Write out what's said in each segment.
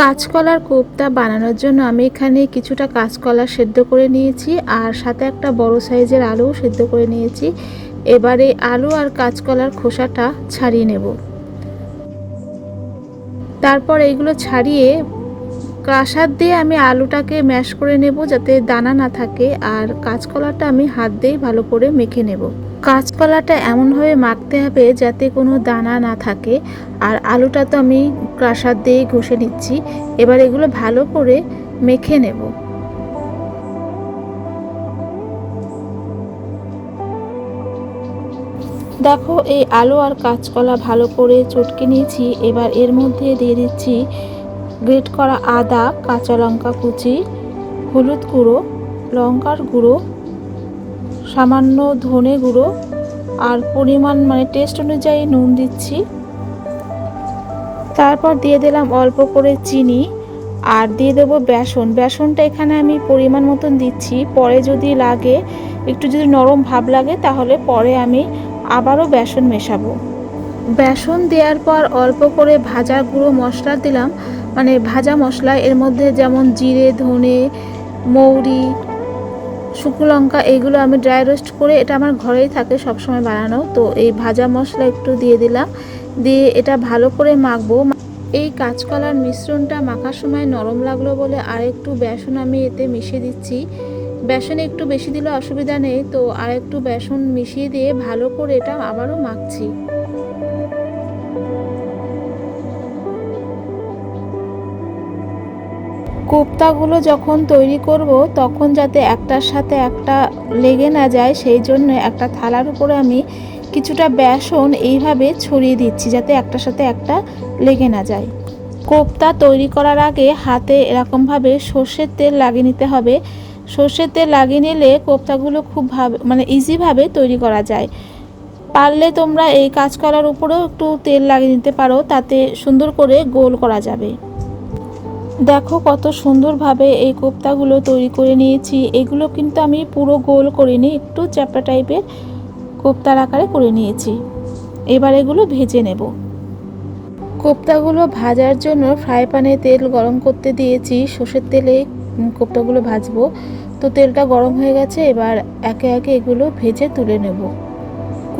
কাঁচকলার কোপ্তা বানানোর জন্য আমি এখানে কিছুটা কাঁচকলা সেদ্ধ করে নিয়েছি আর সাথে একটা বড় সাইজের আলুও সেদ্ধ করে নিয়েছি। এবারে আলু আর কাঁচকলার খোসাটা ছাড়িয়ে নেব। তারপর এইগুলো ছাড়িয়ে কাঁসার দিয়ে আমি আলুটাকে ম্যাশ করে নেব যাতে দানা না থাকে, আর কাঁচকলাটা আমি হাত দিয়ে ভালো করে মেখে নেব। কাঁচকলাটা এমনভাবে মাখতে হবে যাতে কোনো দানা না থাকে, আর আলুটা তো আমি কাঁসার দিয়েই ঘষে নিচ্ছি। এবার এগুলো ভালো করে মেখে নেব। দেখো, এই আলু আর কাঁচকলা ভালো করে চটকে নিয়েছি। এবার এর মধ্যে দিয়ে দিচ্ছি গ্রেট করা আদা, কাঁচা লঙ্কা কুচি, হলুদ গুঁড়ো, লঙ্কার গুঁড়ো, সামান্য ধনে গুঁড়ো আর পরিমাণ মানে টেস্ট অনুযায়ী নুন দিচ্ছি। তারপর দিয়ে দিলাম অল্প করে চিনি আর দিয়ে দেবো বেসন। বেসনটা এখানে আমি পরিমাণ মতন দিচ্ছি। পরে যদি লাগে, একটু যদি নরম ভাব লাগে, তাহলে পরে আমি আবারও বেসন মেশাবো। বেসন দেওয়ার পর অল্প করে ভাজা গুঁড়ো মশলা দিলাম। মানে ভাজা মশলা, এর মধ্যে যেমন জিরে, ধনে, মৌরি, শুকনো লঙ্কা এগুলো আমি ড্রাই রোস্ট করে এটা আমার ঘরেই থাকে সবসময় বানানো। তো এই ভাজা মশলা একটু দিয়ে দিলাম। দিয়ে এটা ভালো করে মাখবো। এই কাঁচকলার মিশ্রণটা মাখার সময় নরম লাগল বলে আর একটু বেসন আমি এতে মিশিয়ে দিচ্ছি। বেসন একটু বেশি দিলে অসুবিধা নেই। তো আর একটু বেসন মিশিয়ে দিয়ে ভালো করে এটা আবারও মাখছি। কোপ্তাগুলো যখন তৈরি করব, তখন যাতে একটার সাথে একটা লেগে না যায়, সেই জন্য একটা থালার উপরে আমি কিছুটা বেসন এইভাবে ছড়িয়ে দিচ্ছি, যাতে একটার সাথে একটা লেগে না যায়। কোপ্তা তৈরি করার আগে হাতে এরকমভাবে সর্ষের তেল লাগিয়ে নিতে হবে। সর্ষের তেল লাগিয়ে নিলে কোপ্তাগুলো খুব ভাবে মানে ইজিভাবে তৈরি করা যায়। পারলে তোমরা এই কাঁচকলার উপরেও একটু তেল লাগিয়ে নিতে পারো, তাতে সুন্দর করে গোল করা যাবে। দেখো কত সুন্দরভাবে এই কোপ্তাগুলো তৈরি করে নিয়েছি। এগুলো কিন্তু আমি পুরো গোল করিনি একটু চ্যাপটা টাইপের কোপ্তার আকারে করে নিয়েছি। এবার এগুলো ভেজে নেব। কোপ্তাগুলো ভাজার জন্য ফ্রাই প্যানে তেল গরম করতে দিয়েছি। সর্ষের তেলে কোপ্তাগুলো ভাজবো। তো তেলটা গরম হয়ে গেছে, এবার একে একে এগুলো ভেজে তুলে নেব।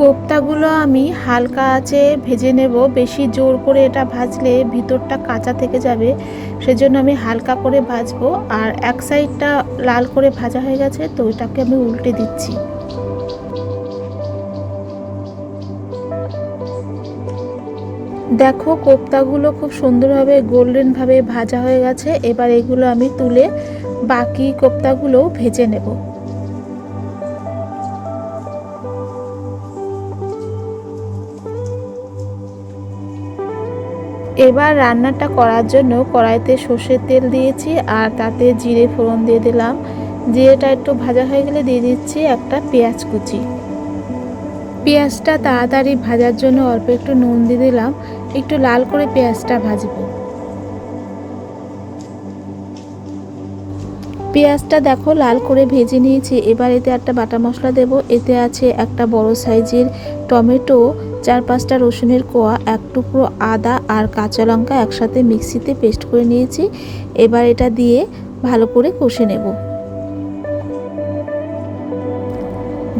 কোপ্তাগুলো আমি হালকা আঁচে ভেজে নেব। বেশি জোর করে এটা ভাজলে ভিতরটা কাঁচা থেকে যাবে। সেজন্য আমি হালকা করে ভাজবো। আর এক সাইডটা লাল করে ভাজা হয়ে গেছে, তো ওইটাকে আমি উল্টে দিচ্ছি। দেখো, কোপ্তাগুলো খুব সুন্দরভাবে, গোল্ডেনভাবে ভাজা হয়ে গেছে। এবার এগুলো আমি তুলে বাকি কোপ্তাগুলোও ভেজে নেব। এবার রান্নাটা করার জন্য কড়াইতে সর্ষের তেল দিয়েছি আর তাতে জিরে ফোড়ন দিয়ে দিলাম। জিরেটা একটু ভাজা হয়ে গেলে দিয়ে দিচ্ছি একটা পেঁয়াজ কুচি। পেঁয়াজটা তাড়াতাড়ি ভাজার জন্য অল্প একটু নুন দিয়ে দিলাম। একটু লাল করে পেঁয়াজটা ভাজবো। পেঁয়াজটা দেখো লাল করে ভেজে নিয়েছি। এবার এতে একটা বাটা মশলা দেব। এতে আছে একটা বড় সাইজের টমেটো চার পাঁচটা রসুনের কোয়া, এক টুকরো আদা আর কাঁচা লঙ্কা একসাথে মিক্সিতে পেস্ট করে নিয়েছি। এবার এটা দিয়ে ভালো করে কষে নেব।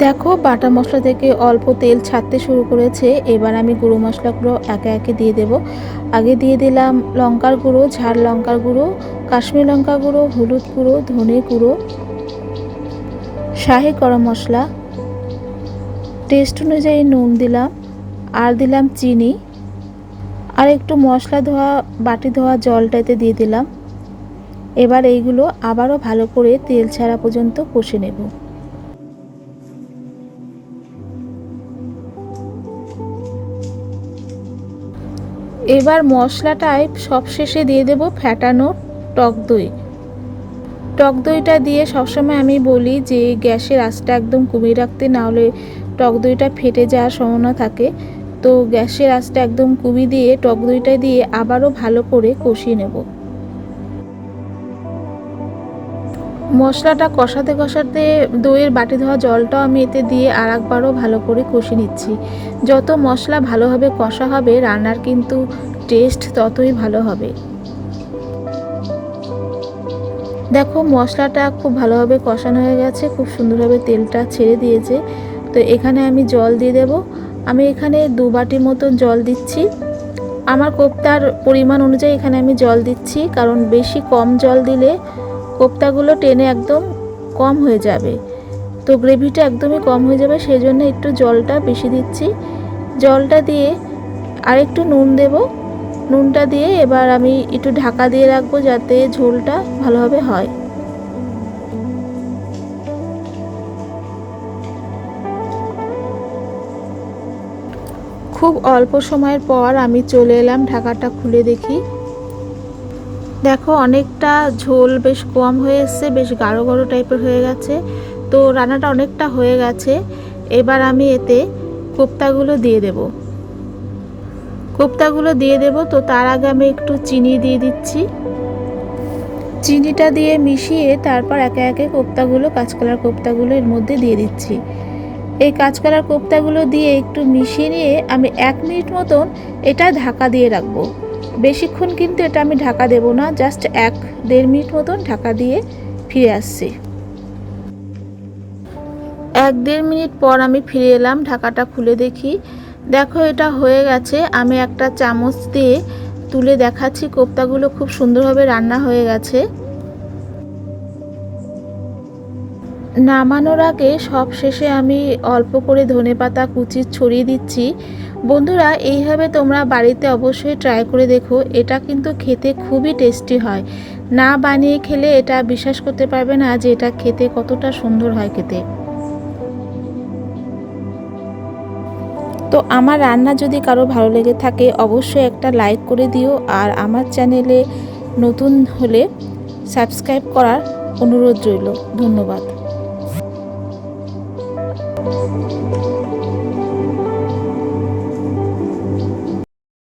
দেখো, বাটা মশলা থেকে অল্প তেল ছাড়তে শুরু করেছে। এবার আমি গুঁড়ো মশলাগুলো একে একে দিয়ে দেব। আগে দিয়ে দিলাম লঙ্কার গুঁড়ো, ঝাল লঙ্কার গুঁড়ো, কাশ্মীর লঙ্কা গুঁড়ো, হলুদ গুঁড়ো, ধনে গুঁড়ো, শাহি গরম মশলা। টেস্ট অনুযায়ী নুন দিলাম। আর দিলাম চিনি। আর একটু মশলা ধোয়া, বাটি ধোয়া জলটাতে দিয়ে দিলাম। এবার এইগুলো আবারও ভালো করে তেল ছাড়া পর্যন্ত কষে নেব। এবার মশলাটায় সব শেষে দিয়ে দেব ফ্যাটানো টক দই। টক দইটা দিয়ে সবসময় আমি বলি যে, গ্যাসের আঁচটা একদম কমিয়ে রাখতে, না হলে টক দইটা ফেটে যাওয়ার সম্ভাবনা থাকে। তো গ্যাসের আঁচটা একদম কমিয়ে দিয়ে, টক দইটা দিয়ে আবারও ভালো করে কষিয়ে নেব। মশলাটা কষাতে কষাতে দইয়ের বাটি ধোয়া জলটাও আমি এতে দিয়ে আর একবারও ভালো করে কষে নিচ্ছি। যত মশলা ভালোভাবে কষা হবে, রান্নার কিন্তু টেস্ট ততই ভালো হবে। দেখো, মশলাটা খুব ভালোভাবে কষানো হয়ে গেছে, খুব সুন্দরভাবে তেলটা ছেড়ে দিয়েছে। তো এখানে আমি জল দিয়ে দেব। আমি এখানে দু বাটি মতন জল দিচ্ছি। আমার কোপ্তার পরিমাণ অনুযায়ী এখানে আমি জল দিচ্ছি, কারণ বেশি কম জল দিলে কোপ্তাগুলো টেনে একদম কম হয়ে যাবে। তো গ্রেভিটা একদমই কম হয়ে যাবে সেই জন্য একটু জলটা বেশি দিচ্ছি। জলটা দিয়ে আরেকটু নুন দেব। নুনটা দিয়ে এবার আমি একটু ঢাকা দিয়ে রাখব যাতে ঝোলটা ভালোভাবে হয়। খুব অল্প সময়ের পর আমি চলে এলাম, ঢাকাটা খুলে দেখি। দেখো, অনেকটা ঝোল বেশ কম হয়ে এসছে, বেশ গাঢ় গাঢ় টাইপের হয়ে গেছে। তো রান্নাটা অনেকটা হয়ে গেছে। এবার আমি এতে কোপ্তাগুলো দিয়ে দেব। কোপ্তাগুলো দিয়ে দেব, তো তার আগে আমি একটু চিনি দিয়ে দিচ্ছি। চিনিটা দিয়ে মিশিয়ে তারপর একে একে কোপ্তাগুলো, কাঁচকলার কোপ্তাগুলো এর মধ্যে দিয়ে দিচ্ছি। এই কাঁচকলার কোপ্তাগুলো দিয়ে একটু মিশিয়ে নিয়ে আমি এক মিনিট মতন এটা ঢাকা দিয়ে রাখব। বেশিক্ষণ কিন্তু এটা আমি ঢাকা দেব না জাস্ট এক দেড় মিনিট মতন ঢাকা দিয়ে ফিরে আসছি। এক দেড় মিনিট পর আমি ফিরে এলাম, ঢাকাটা খুলে দেখি। দেখো, এটা হয়ে গেছে। আমি একটা চামচ দিয়ে তুলে দেখাচ্ছি, কোপ্তাগুলো খুব সুন্দরভাবে রান্না হয়ে গেছে। নামানোর আগে সব শেষে আমি অল্প করে ধনে পাতা, কুচি ছড়িয়ে দিচ্ছি। বন্ধুরা, এইভাবে তোমরা বাড়িতে অবশ্যই ট্রাই করে দেখো। এটা কিন্তু খেতে খুবই টেস্টি হয়। না বানিয়ে খেলে এটা বিশ্বাস করতে পারবে না যে এটা খেতে কতটা সুন্দর হয় খেতে। তো আমার রান্না যদি কারও ভালো লেগে থাকে, অবশ্যই একটা লাইক করে দিও। আর আমার চ্যানেলে নতুন হলে সাবস্ক্রাইব করার অনুরোধ রইল। ধন্যবাদ। Música